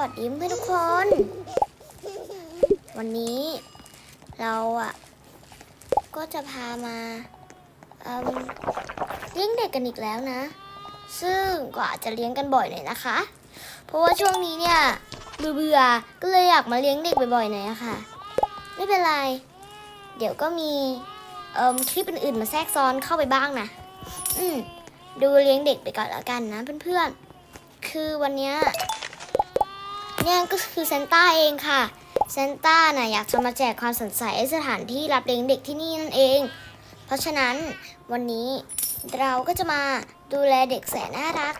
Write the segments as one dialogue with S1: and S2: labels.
S1: วัสดีเพื่อนทุกคน วันนี้เราอะ ก็จะพามาเลี้ยงเด็กกันอีกแล้วนะ ซึ่งก็อาจจะเลี้ยงกันบ่อยหน่อยนะคะ เพราะว่าช่วงนี้เนี่ยเบื่อๆก็เลยอยากมาเลี้ยงเด็กบ่อยๆหน่อยอะค่ะ ไม่เป็นไร เดี๋ยวก็มีเอิ่มคลิปอื่นๆมาแทรกซ้อนเข้าไปบ้างนะ อืมดูเลี้ยงเด็กไปก่อนแล้วกันนะเพื่อนๆ คือวันเนี้ย เนี่ยก็คือเซนต้าเองค่ะเซนต้าน่ะอยากจะมาแจกความสนใจให้สถานที่รับเลี้ยงเด็กที่นี่นั่นเอง เพราะฉะนั้นวันนี้เราก็จะมาดูแลเด็กแสนน่ารัก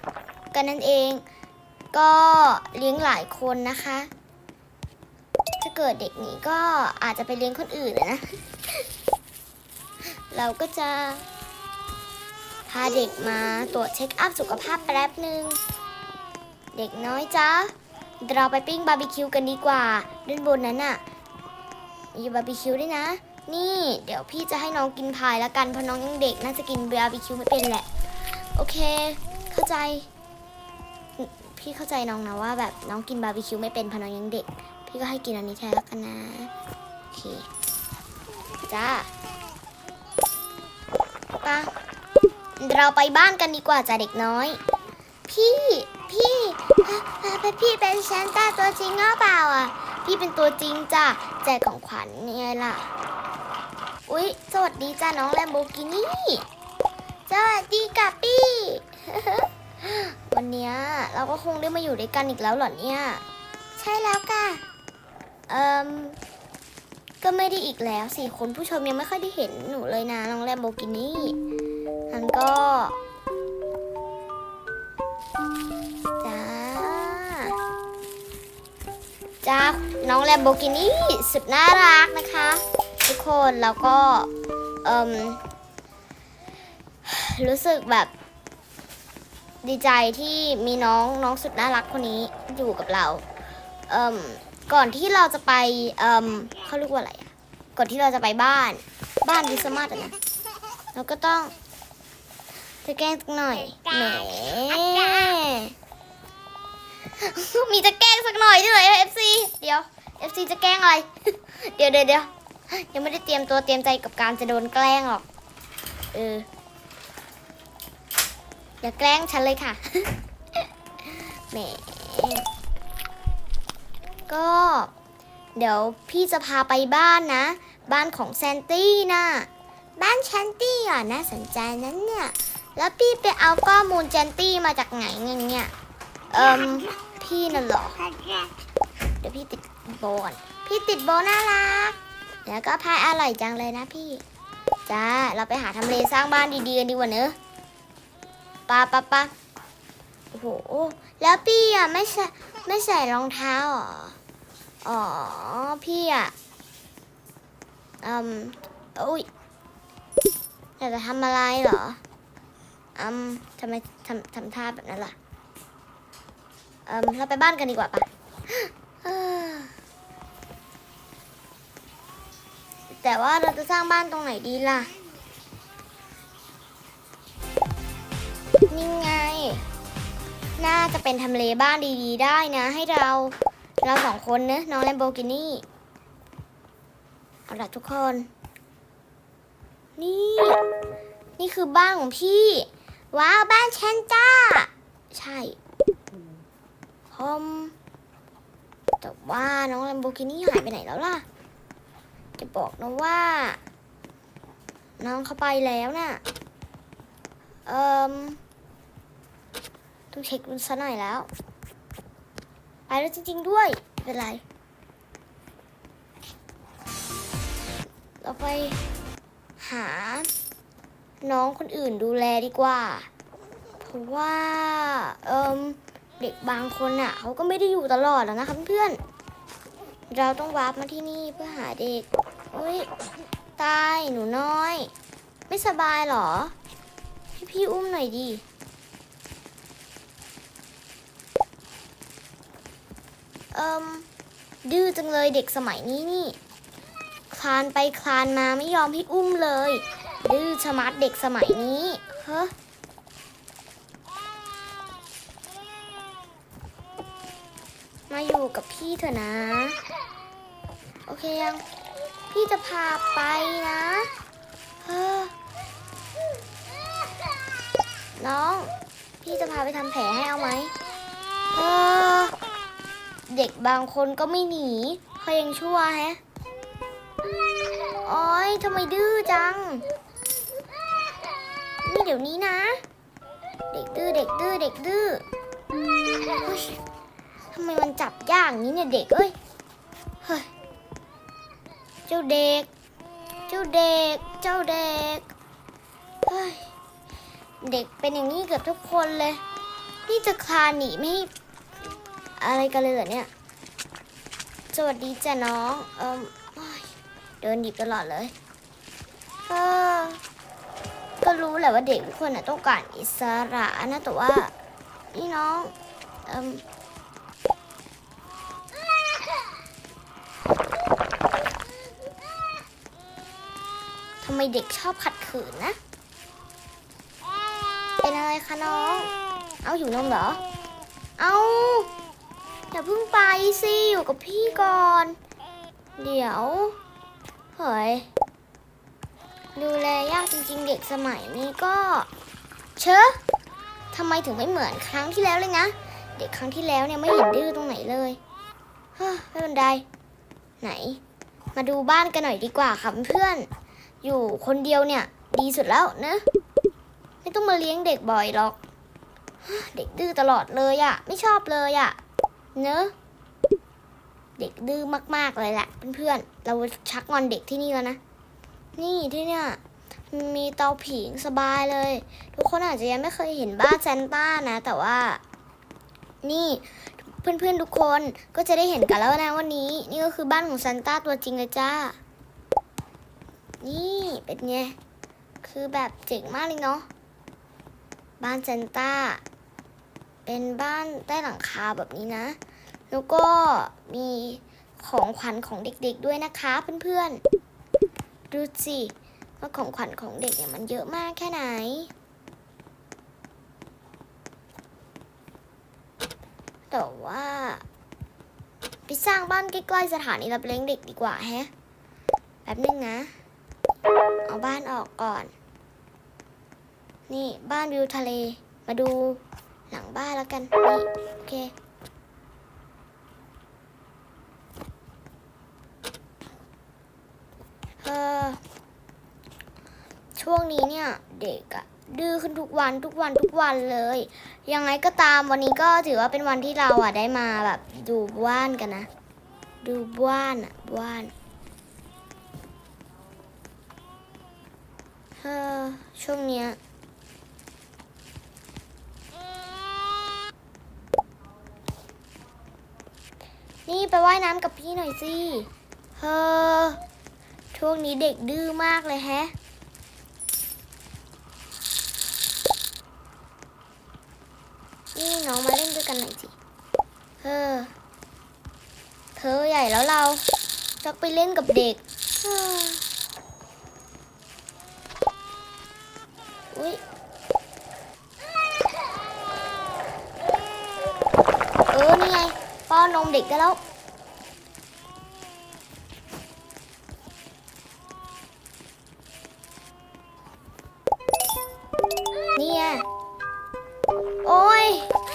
S1: กันนั่นเอง ก็เลี้ยงหลายคนนะคะ ถ้าเกิดเด็กหนีก็อาจจะไปเลี้ยงคนอื่นนะ เราก็จะ พาเด็กมาตรวจเช็คอัพสุขภาพแป๊บหนึ่งเด็กน้อยจ้า เราไปปิ้งบาร์บีคิวกันดีกว่าด้านบนนั้นน่ะมีบาร์บีคิวด้วยนะ นี่เดี๋ยวพี่จะให้น้องกินพายแล้วกันเพราะน้องยังเด็กน่าจะกินบาร์บีคิวไม่เป็นแหละ โอเค เข้าใจ พี่เข้าใจน้องนะว่าแบบน้องกินบาร์บีคิวไม่เป็นเพราะน้องยังเด็ก พี่ก็ให้กินอันนี้แทนแล้วกันนะ โอเค จ้าไปะเราไปบ้านกันดีกว่าจ้ะเด็กน้อย พี่ พี่อะอะพี่เป็นแซนต้าตัวจริงหรือเปล่าอะ พี่เป็นตัวจริงจ้ะแจกของขวัญไงล่ะ อุ๊ย สวัสดีจ้ะน้องแลมโบกินี่ สวัสดีกับพี่ วันเนี้ยเราก็คงได้มาอยู่ด้วยกันอีกแล้วเหรอเนี่ย ใช่แล้วค่ะ เอ่มก็ไม่ได้อีกแล้วสิคุณผู้ชมยังไม่ค่อยได้เห็นหนูเลยนะน้องแลมโบกินี่มันก็ จ้าน้องแลมโบกินี่สุดน่ารักนะคะ ทุกคนแล้วก็เอ่มรู้สึกแบบดีใจที่มีน้องน้องสุดน่ารักคนนี้อยู่กับเราเอ่มก่อนที่เราจะไปเอ่มเขาเรียกว่าอะไรอะก่อนที่เราจะไปบ้านบ้านดิสมาร์ทอะนะเราก็ต้องจะแกล้งสักหน่อยแหมมีจะแกล้งสัก หน่อยด้วยเหรอ FC เดี๋ยว FC จะแกล้งอะไร เดี๋ยวเดี๋ยวเดี๋ยวยังไม่ได้เตรียมตัวเตรียมใจกับการจะโดนแกล้งหรอก เออ อย่าแกล้งฉันเลยค่ะ แหม ก็ เดี๋ยวพี่จะพาไปบ้านนะ บ้านของแซนตี้นะบ้านแชนตี้อะน่าสนใจนั้นเนี่ย แล้วพี่ไปเอาข้อมูลแจนตี้มาจากไหนเงี้ยเนี่ย เอิม พี่น่ะเหรอ เดี๋ยวพี่ติดโบก่อนพี่ติดโบน่ารัก แล้วก็พายอร่อยจังเลยนะพี่ จ้า เราไปหาทำเลสร้างบ้านดีๆกันดีกว่าเนอะปะปะปะโอ้โห แล้วพี่อะไม่ใส่ไม่ใส่รองเท้าเหรอ อ๋อ พี่อะอืมอุ้ยอยากจะทำอะไรเหรออืมทำไมทำทำท่าแบบนั้นล่ะ อืมเราไปบ้านกันดีกว่าปะแต่ว่าเราจะสร้างบ้านตรงไหนดีล่ะ นี่ไง น่าจะเป็นทำเลบ้านดีๆ ได้นะ ให้เรา เราสองคนเนอะน้องแลมโบกินี่เอาละทุกคน นี่ นี่คือบ้านของพี่ ว้าว บ้านฉันจ้า ใช่ ม แต่ว่าน้องแลมโบกินี่หายไปไหนแล้วล่ะ จะบอกนะว่า น้องเขาไปแล้วน่ะ เอ่มต้องเช็คดูซะหน่อยแล้ว ไปแล้วจริง ๆ ด้วย เป็นไร เราไปหา น้องคนอื่นดูแลดีกว่า เพราะว่า เอิม เด็กบางคนอะเขาก็ไม่ได้อยู่ตลอดแล้วนะคะเพื่อนเราต้องวาร์ปมาที่นี่เพื่อหาเด็กอุ้ยตายหนูน้อย ไม่สบายเหรอ ให้พี่อุ้มหน่อยดิเอิมดื้อจังเลยเด็กสมัยนี้นี่ คลานไปคลานมาไม่ยอมให้อุ้มเลย ดื้อชะมัดเด็กสมัยนี้ เฮ้ มาอยู่กับพี่เถอะนะ โอเคยัง พี่จะพาไปนะเออน้อง พี่จะพาไปทำแผลให้เอาไหมเออเด็กบางคนก็ไม่หนีเขายังชั่วแฮะโอ้ยทำไมดื้อจัง นี่เดี๋ยวนี้นะ เด็กดื้อเด็กดื้อเด็กดื้อำไมมันจับยากอย่างนี้เนี่ยเด็กเอ้ย เฮ้ย เจ้าเด็ก เจ้าเด็ก เจ้าเด็ก เฮ้ย เด็กเป็นอย่างนี้เกือบทุกคนเลย นี่จะคลานหนีไม่อะไรกันเลยเหรอเนี่ย สวัสดีจ้ะน้อง เอิมโอ้ยเดินหยิบตลอดเลย เออ ก็รู้แหละว่าเด็กทุกคนน่ะต้องการอิสระนะแต่ว่า นี่น้อง เอิมทำไมเด็กชอบขัดขืนนะ เป็นอะไรคะน้อง เอาหิวนมเหรอ เอาอย่าเพิ่งไปสิอยู่กับพี่ก่อน เดี๋ยว เฮ้ย ดูแลยากจริงๆ เด็กสมัยนี้ก็ เชอะทำไมถึงไม่เหมือนครั้งที่แล้วเลยนะ เด็กครั้งที่แล้วเนี่ยไม่เห็นดื้อตรงไหนเลยเฮ้อไม่เป็นไรไหน มาดูบ้านกันหน่อยดีกว่าค่ะเพื่อน อยู่คนเดียวเนี่ย ดีสุดแล้วเนอะไม่ต้องมาเลี้ยงเด็กบ่อยหรอก เด็กดื้อตลอดเลยอะไม่ชอบเลยอะเนอะเด็กดื้อมาก ๆ เลยแหละเพื่อนๆเราชักงอนเด็กที่นี่แล้วนะ นี่ที่เนี่ยมีเตาผิงสบายเลย ทุกคนอาจจะยังไม่เคยเห็นบ้านแซนต้านะ แต่ว่า นี่เพื่อนๆทุกคนก็จะได้เห็นกันแล้วนะวันนี้ นี่ก็คือบ้านของแซนต้าตัวจริงเลยจ้า นี่เป็นไง คือแบบเจ๋งมากเลยเนาะ บ้านเซนต้า เป็นบ้านใต้หลังคาแบบนี้นะ แล้วก็มีของขวัญของเด็กๆด้วยนะคะเพื่อนๆ ดูสิว่าของขวัญของเด็กเนี่ยมันเยอะมากแค่ไหน แต่ว่าไปสร้างบ้านใกล้ๆสถานีรับเลี้ยงเด็กดีกว่าแฮะ แป๊บนึงนะ เอาบ้านออกก่อน นี่บ้านวิวทะเล มาดูหลังบ้านแล้วกัน นี่โอเค เออ ช่วงนี้เนี่ย เด็กอะดื้อขึ้นทุกวันทุกวันทุกวันเลย ยังไงก็ตามวันนี้ก็ถือว่าเป็นวันที่เราอะได้มาแบบ ดูบ้านกันนะ ดูบ้านอะบ้าน เออช่วงเนี้ยนี่ไปว่ายน้ำกับพี่หน่อยสิเฮ้อช่วงนี้เด็กดื้อมากเลยแฮะ นี่น้องมาเล่นด้วยกันหน่อยสิเออเธอใหญ่แล้วเราจะไปเล่นกับเด็กเฮ้อ อุ้ยเออ นี่ไง ป้อนนมเด็กได้แล้ว นี่ไง โอ้ย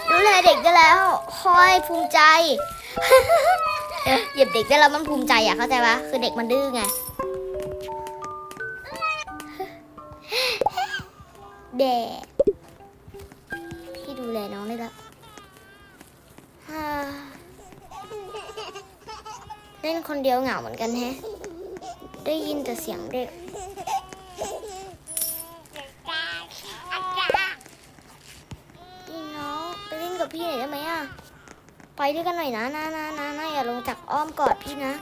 S1: ดูแลเด็กได้แล้ว คอยภูมิใจ เหยียบเด็กได้แล้วมันภูมิใจอะเข้าใจปะคือเด็กมันดื้อไง เล่นคนเดียวเหงาเหมือนกันแฮะ ได้ยินแต่เสียงเด็กนี่น้องไปเล่นกับพี่หน่อยได้ไหมอะ ไปด้วยกันหน่อยนะนะนะนะนะอย่าลงจากอ้อมกอดพี่นะ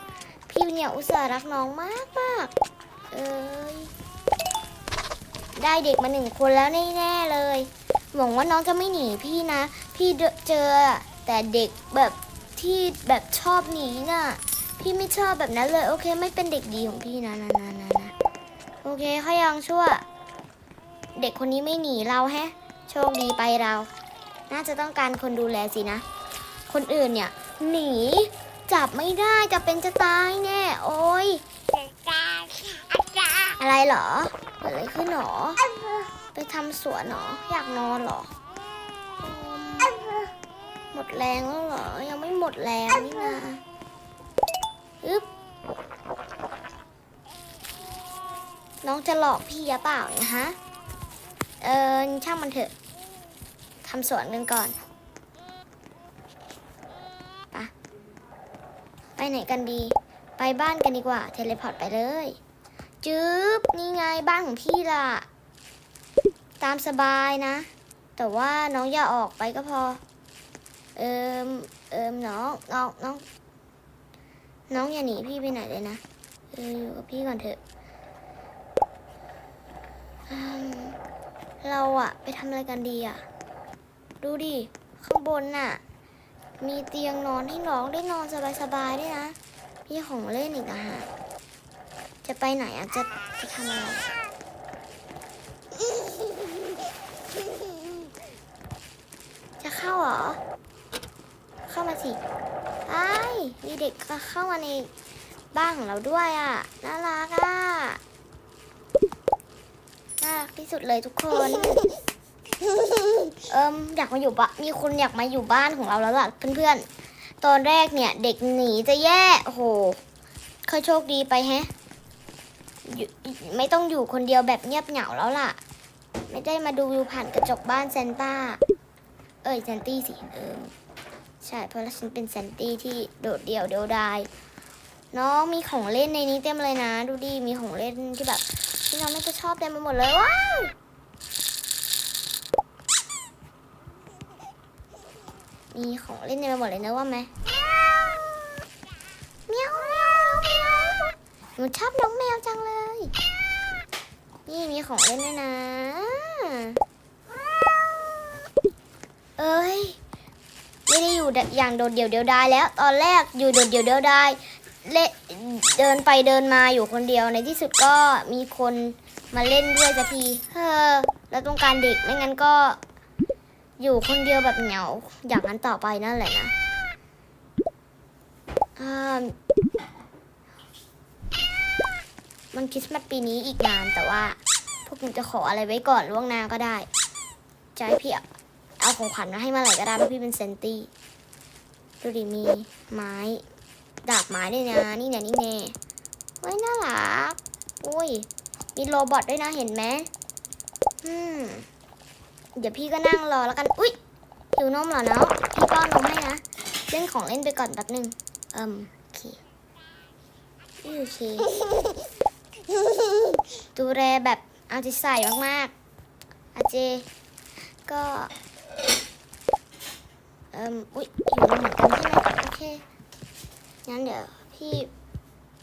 S1: พี่เนี่ยอุตส่าห์รักน้องมากมากเอ้ย ได้เด็กมาหนึ่งคนแล้วแน่ๆเลย หวังว่าน้องจะไม่หนีพี่นะ พี่เจอแต่เด็กแบบที่แบบชอบหนีน่ะ พี่ไม่ชอบแบบนั้นเลย โอเค ไม่เป็นเด็กดีของพี่นะนะนะนะนะโอเคเขายังชั่ว เด็กคนนี้ไม่หนีเราแฮะ โชคดีไปเรา น่าจะต้องการคนดูแลสินะ คนอื่นเนี่ย หนี จับไม่ได้จะเป็นจะตายแน่ โอ้ยอะไรเหรอเกิดอะไรขึ้นหรอไปทำสวนเหรออยากนอนเหรอ หมดแรงแล้วเหรอ ยังไม่หมดแรงนี่นะ อึ๊บน้องจะหลอกพี่หรือเปล่าเนะฮะ เออช่างมันเถอะทำสวนกันก่อนไปะไปไหนกันดี ไปบ้านกันดีกว่า เทเลพอร์ตไปเลย จึ๊บ นี่ไงบ้านของพี่ล่ะ ตามสบายนะ แต่ว่าน้องอย่าออกไปก็พอ เอิมเอิมน้อง น้อง น้อง น้องอย่าหนีพี่ไปไหนเลยนะเอออยู่กับพี่ก่อนเถอะ เราอะไปทำอะไรกันดีอะดูดิ ข้างบนน่ะ มีเตียงนอนให้น้องได้นอนสบายๆด้วยนะพี่ของเล่นอีกนะฮะจะไปไหนอะจะจะทำอะไรจะเข้าเหรอ เข้ามาสิ มีเด็กก็เข้ามาในบ้านของเราด้วยอะ น่ารักอะ น่ารักที่สุดเลยทุกคน เอิมอยากมาอยู่บ้านมีคนอยากมาอยู่บ้านของเราแล้วล่ะเพื่อนๆ ตอนแรกเนี่ย เด็กหนีจะแย่โอ้โหเคยโชคดีไปแฮะอยู่ไม่ต้องอยู่คนเดียวแบบเงียบเหงาแล้วล่ะ ไม่ได้มาดูวิวผ่านกระจกบ้านเซนต้า เอ้ยแซนตี้สิ เออ ใช่เพราะฉันเป็นแซนตี้ที่โดดเดี่ยวเดียวดายน้องมีของเล่นในนี้เต็มเลยนะ ดูดิมีของเล่นที่แบบที่น้องไม่จะชอบเต็มไปหมดเลยว้าวมีของเล่นเต็มไปหมดเลยนะว่าไหมเมียวเมียวเมียวหนูชอบน้องแมวจังเลย นี่มีของเล่นด้วยนะ เอ้ย ไม่ได้อยู่อย่างโดดเดี่ยวเดียวดายแล้ว ตอนแรกอยู่โดดเดี่ยวเดียวดายเล่เดินไปเดินมาอยู่คนเดียวในที่สุดก็มีคนมาเล่นด้วยสักทีเฮ้อแล้วต้องการเด็กไม่งั้นก็ อยู่คนเดียวแบบเหงาอย่างนั้นต่อไปนั่นแหละนะมันคริสต์มาสปีนี้อีกนานแต่ว่า พวกหนูจะขออะไรไว้ก่อนล่วงหน้าก็ได้ใจะให้พี่ เอาของขวัญมาให้มื่อไหร่ก็ได้เพราะพี่เป็นเซนตี้ดูดิมีไม้ ดาบไม้ด้วยนะนี่เนี่ยนี่แน่เฮ้ยน่ารักอุ้ยมีโรบอทด้วยนะเห็นไหมอืมเดี๋ยวพี่ก็นั่งรอแล้วกันอุ้ยหิวนมเหรอเนาะพี่ป้อนนมให้นะเล่นของเล่นไปก่อนแป๊บหนึ่งเอิมโอเคโอเคดูแลแบบเอาใจใส่มากๆอาเจก็ เอ่มอุ๊ยอยู่เหมือนกันใช่ไหมโอเค งั้นเดี๋ยวพี่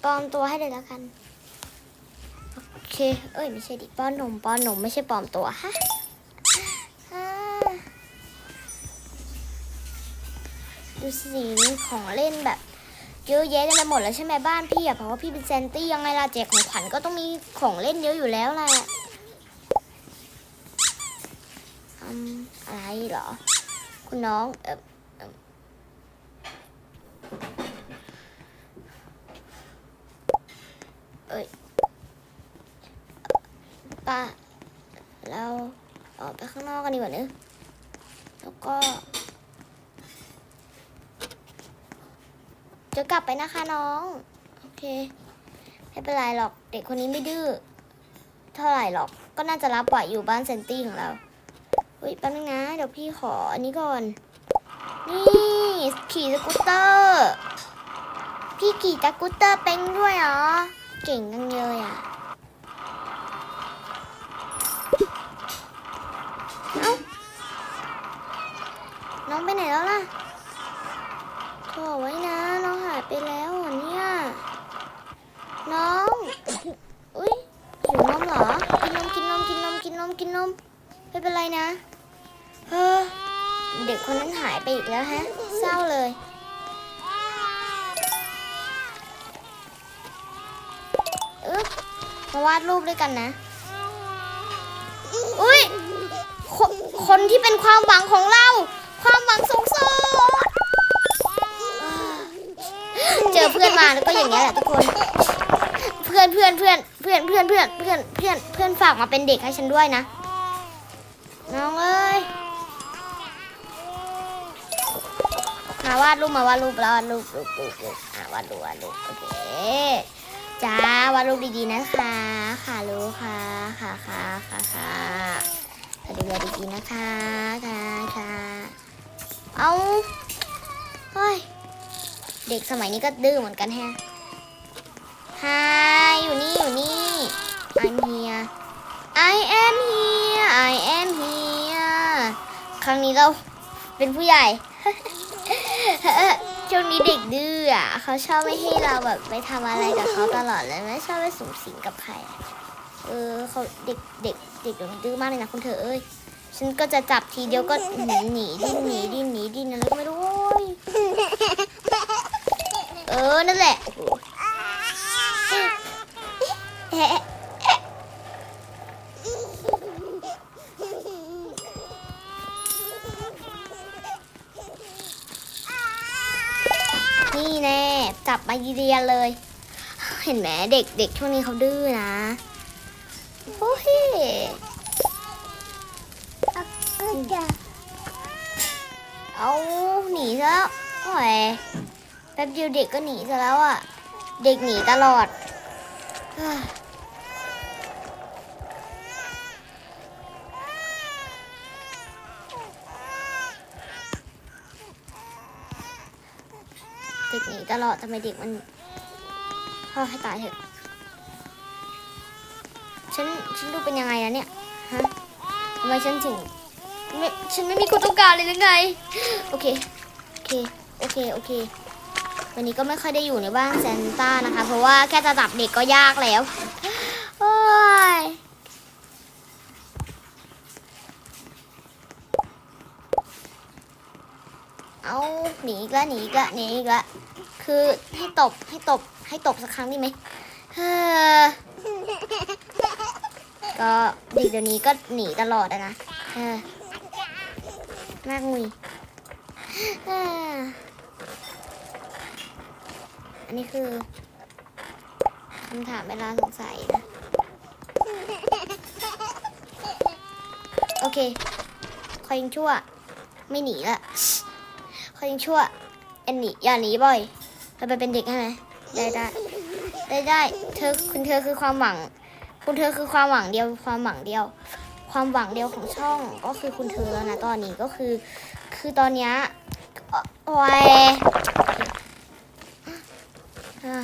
S1: ปลอมตัวให้เลยแล้วกัน โอเค เอ้ยไม่ใช่ดิป้อนนมป้อนนมไม่ใช่ปลอมตัวฮะอ่าดูสิมีของเล่นแบบเยอะแยะเต็มไปหมดแล้วใช่ไหมบ้านพี่อะเพราะว่าพี่เป็นแซนตี้ยังไงล่ะแจกของขวัญก็ต้องมีของเล่นเยอะอยู่แล้วแหละอืมอะไรเหรอ คุณน้องเออเอ้ยป้าเราออกไปข้างนอกกันดีกว่าเนอะแล้วก็ จะกลับไปนะคะน้อง โอเค ไม่เป็นไรหรอก เด็กคนนี้ไม่ดื้อ เท่าไหร่หรอก ก็น่าจะรับไหวอยู่บ้านเซนตี้ของเรา เฮ้ยแป๊บนึงนะ เดี๋ยวพี่ขออันนี้ก่อน นี่ขี่สกูตเตอร์ พี่ขี่สกูตเตอร์เป็นด้วยเหรอ เก่งจังเลยอะ เอ้า น้องไปไหนแล้วล่ะโถไว้นะ น้องหายไปแล้วเหรอเนี่ย น้อง อุ้ยหิวนมเหรอ กินนมกินนมกินนมกินนมกินนมไม่เป็นไรนะ เฮ้อเด็กคนนั้นหายไปอีกแล้วฮะ เศร้าเลยอึ๊บมาวาดรูปด้วยกันนะ อุ้ยคคนที่เป็นความหวังของเรา ความหวังสูงสุดเจอเพื่อนมาแล้วก็อย่างเงี้ยแหละทุกคน เพื่อนเพื่อนเพื่อนเพื่อนเพื่อนเพื่อนเพื่อนเพื่อนเพื่อนฝากมาเป็นเด็กให้ฉันด้วยนะ น้องเอ้าวาดรูปมาวาดรูปแล้ววาดรูปรูปรูปรูปอะวาดรูปวาดรูปโอเคจ้าวาดรูปดีๆนะคะ ค่ะรู้ค่ะค่ะค่ะค่ะค่ะปฏิบัติดีๆนะคะค่ะค่ะเอาเฮ้ยเด็กสมัยนี้ก็ดื้อเหมือนกันแฮะฮายอยู่นี่อยู่นี่ I'm here I am here I am here ครั้งนี้เราเป็นผู้ใหญ่ ช่วงนี้เด็กดื้ออะเขาชอบไม่ให้เราแบบไปทำอะไรกับเขาตลอดเลยไม่ชอบไปสูงสิงกับใคร เออเขาเด็กเด็กเด็กเดี๋ยวนี้ดื้อมากเลยนะคุณเธอเอ้ย ฉันก็จะจับทีเดียวก็หนีหนีดิ้นหนีดิ้นหนีดิ้นอะไรก็ไม่รู้โอ้ยเออนั่นแหละโอ้โหแอะนี่แน่ ไปเรียนเลย เห็นไหมเด็กเด็กช่วงนี้เขาดื้อนะโอ้ยเอาหนีซะโอ้ยแป๊บเดียวเด็กก็หนีซะแล้วอะ เด็กหนีตลอด เด็กหนีตลอดทำไมเด็กมันพ่อให้ตายเถอะ ฉันฉันดูเป็นยังไงนะเนี่ยฮะทำไมฉันถึงไม่ฉันไม่มีคนต้องการเลยหรือไง โอเค โอเค โอเค โอเค วันนี้ก็ไม่ค่อยได้อยู่ในบ้านแซนต้านะคะ เพราะว่าแค่จะจับเด็กก็ยากแล้ว โอ้ย เอาหนีอี กแล้วหนีอีกแล้วหนีอีกแล้วคือให้ตบให้ตบให้ตบสักครั้งได้ไหมเฮ้อก็เด็กเดี๋ยวนี้ก็หนีตลอดอะนะเออมากงุยอันนี้คือคำถามเวลาสงสัยนะ โอเค คอยยิงชั่ว ไม่หนีละ คอยยิงชั่วเอ็นนีอย่าหนีบ่อยเราไปเป็นเด็กใช่ไหมได้ได้ได้ได้เธอคุณเธอคือความหวัง คุณเธอคือความหวังเดียวความหวังเดียว ความหวังเดียวของช่องก็คือคุณเธอแล้วนะตอนนี้ก็คือ คือตอนเนี้ยโอ้ยอะ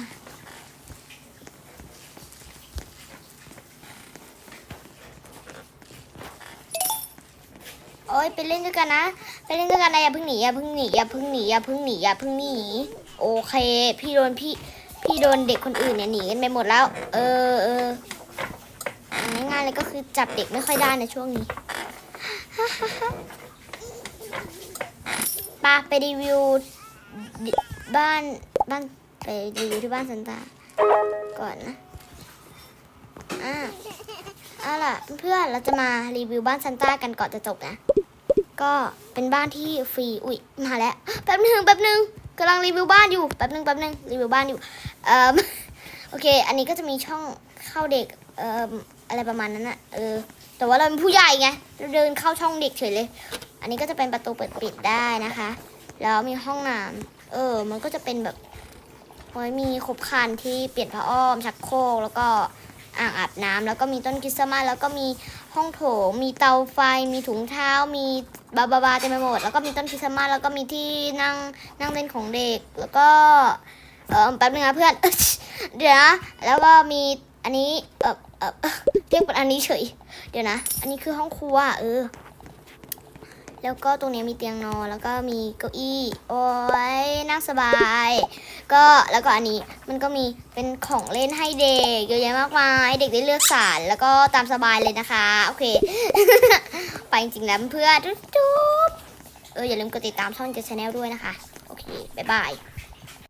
S1: โอ้ ยไปเล่นด้วยกันนะ ไปเล่นด้วยกันนะอย่าเพิ่งหนีอย่าเพิ่งหนีอย่าเพิ่งหนีอย่าเพิ่งหนีอย่าเพิ่งหนีโอเค พี่โดนพี่พี่โดนเด็กคนอื่นเนี่ยหนีกันไปหมดแล้ว เออเออง่ายๆเลยก็คือจับเด็กไม่ค่อยได้ในช่วงนี้ปาไปรีวิวบ้านบ้านไปรีวิวที่บ้านซันตาก่อนนะอ่าเอาล่ะเพื่อนๆเราจะมารีวิวบ้านซันต้ากันก่อนจะจบนะ ก็เป็นบ้านที่ฟรีอุ้ยมาแล้วแป๊บหนึงแป๊บหนึงกำลังรีวิวบ้านอยู่แป๊บหนึงแป๊บหนึงรีวิวบ้านอยู่เอ่อโอเค อันนี้ก็จะมีช่องเข้าเด็กเอ่ออะไรประมาณนั้นอะเออ แต่ว่าเราเป็นผู้ใหญ่ไงเราเดินเข้าช่องเด็กเฉยเลย อันนี้ก็จะเป็นประตูเปิดปิดได้นะคะ แล้วมีห้องน้ำเออ มันก็จะเป็นแบบโอ้ยมีครบครันที่เปลี่ยนผ้าอ้อมชักโครกแล้วก็อ่างอาบน้ำแล้วก็มีต้นคริสต์มาสแล้วก็มีห้องโถงมีเตาไฟ มีถุงเท้า มี บาบาบาเต็มไปหมด แล้วก็มีต้นคริสต์มาสแล้วก็มีที่นั่งนั่งเล่นของเด็ก แล้วก็เออแป๊บนึงนะเพื่อน เดี๋ยวนะแล้วก็มีอันนี้เออเออเรียกเป็นอันนี้เฉย เดี๋ยวนะ อันนี้คือห้องครัวเออ แล้วก็ตรงนี้มีเตียงนอนแล้วก็มีเก้าอี้ โอ้ยนั่งสบาย ก็แล้วก็อันนี้มันก็มีเป็นของเล่นให้เด็กเยอะแยะมากมายเด็กได้เลือกสารแล้วก็ตามสบายเลยนะคะ โอเค ไปจริงๆแล้วเพื่อนจุ๊บเอออย่าลืมกดติดตามช่องเจชแนลด้วยนะคะ โอเค บ๊ายบาย